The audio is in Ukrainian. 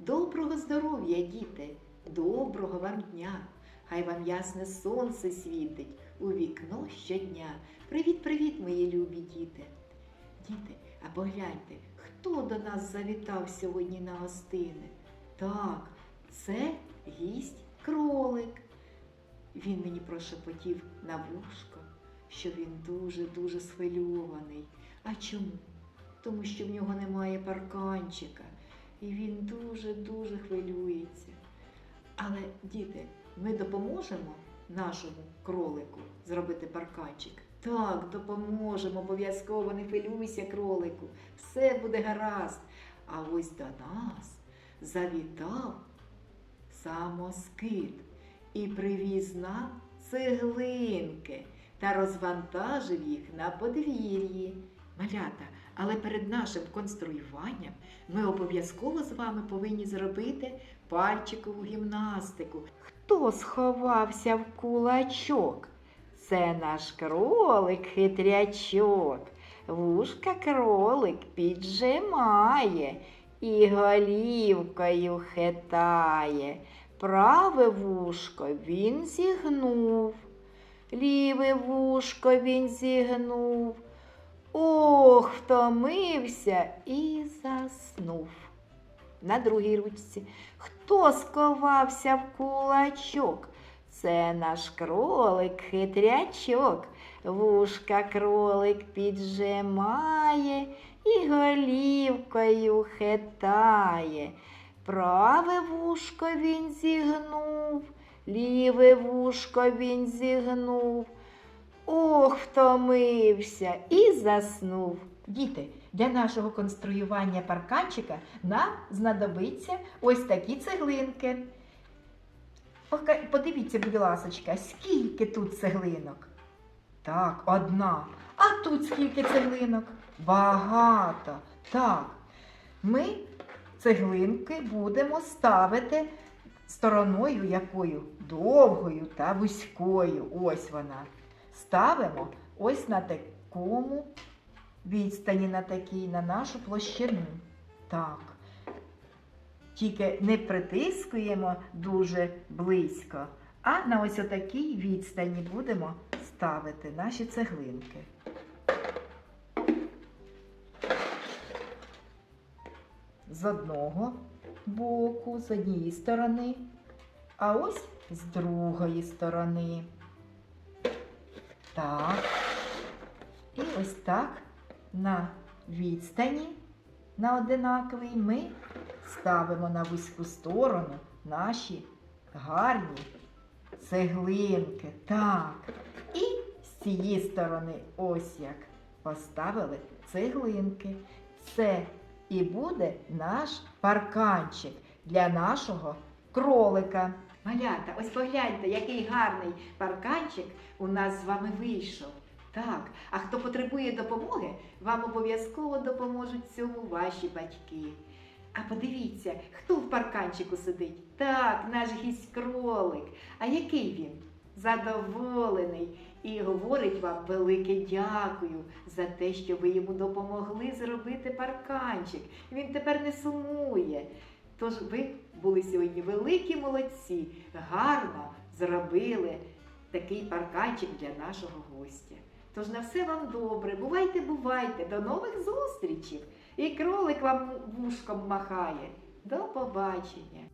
Доброго здоров'я, діти! Доброго вам дня! Хай вам ясне сонце світить у вікно щодня. Привіт-привіт, мої любі діти! Діти, а погляньте, хто до нас завітав сьогодні на гостини? Так, це гість кролик. Він мені прошепотів на вушко, що він дуже-дуже схвильований. А чому? Тому що в нього немає парканчика, і він дуже-дуже хвилюється. Але, діти, ми допоможемо нашому кролику зробити парканчик? Так, допоможемо, обов'язково не хвилюйся, кролику, все буде гаразд. А ось до нас завітав самоскид і привіз нам цеглинки та розвантажив їх на подвір'ї. Малята, але перед нашим конструюванням ми обов'язково з вами повинні зробити пальчикову гімнастику. Хто сховався в кулачок? Це наш кролик хитрячок. Вушка кролик піджимає і голівкою хитає. Праве вушко він зігнув, ліве вушко він зігнув. Ох, втомився і заснув. На другій ручці. Хто сховався в кулачок? Це наш кролик хитрячок. Вушка кролик піджимає і голівкою хитає. Праве вушко він зігнув, ліве вушко він зігнув. Втомився і заснув. Діти, для нашого конструювання парканчика нам знадобиться ось такі цеглинки. Подивіться, будь ласочка, скільки тут цеглинок? Так, одна. А тут скільки цеглинок? Багато. Так. Ми цеглинки будемо ставити стороною якою? Довгою та вузькою. Ось вона. Ставимо ось на такому відстані, на такій, на нашу площину. Так. Тільки не притискуємо дуже близько, а на ось отакій відстані будемо ставити наші цеглинки. З одного боку, з однієї сторони, а ось з другої сторони. Так. І ось так на відстані на одинаковій ми ставимо на вузьку сторону наші гарні цеглинки. Так. І з цієї сторони ось як поставили цеглинки. Це і буде наш парканчик для нашого кролика. Малята, ось погляньте, який гарний парканчик у нас з вами вийшов. Так, а хто потребує допомоги, вам обов'язково допоможуть цьому ваші батьки. А подивіться, хто в парканчику сидить? Так, наш гість кролик. А який він? Задоволений і говорить вам велике дякую за те, що ви йому допомогли зробити парканчик. Він тепер не сумує. Тож ви були сьогодні великі молодці, гарно зробили такий парканчик для нашого гостя. Тож на все вам добре. Бувайте, бувайте, до нових зустрічей. І кролик вам вушком махає. До побачення.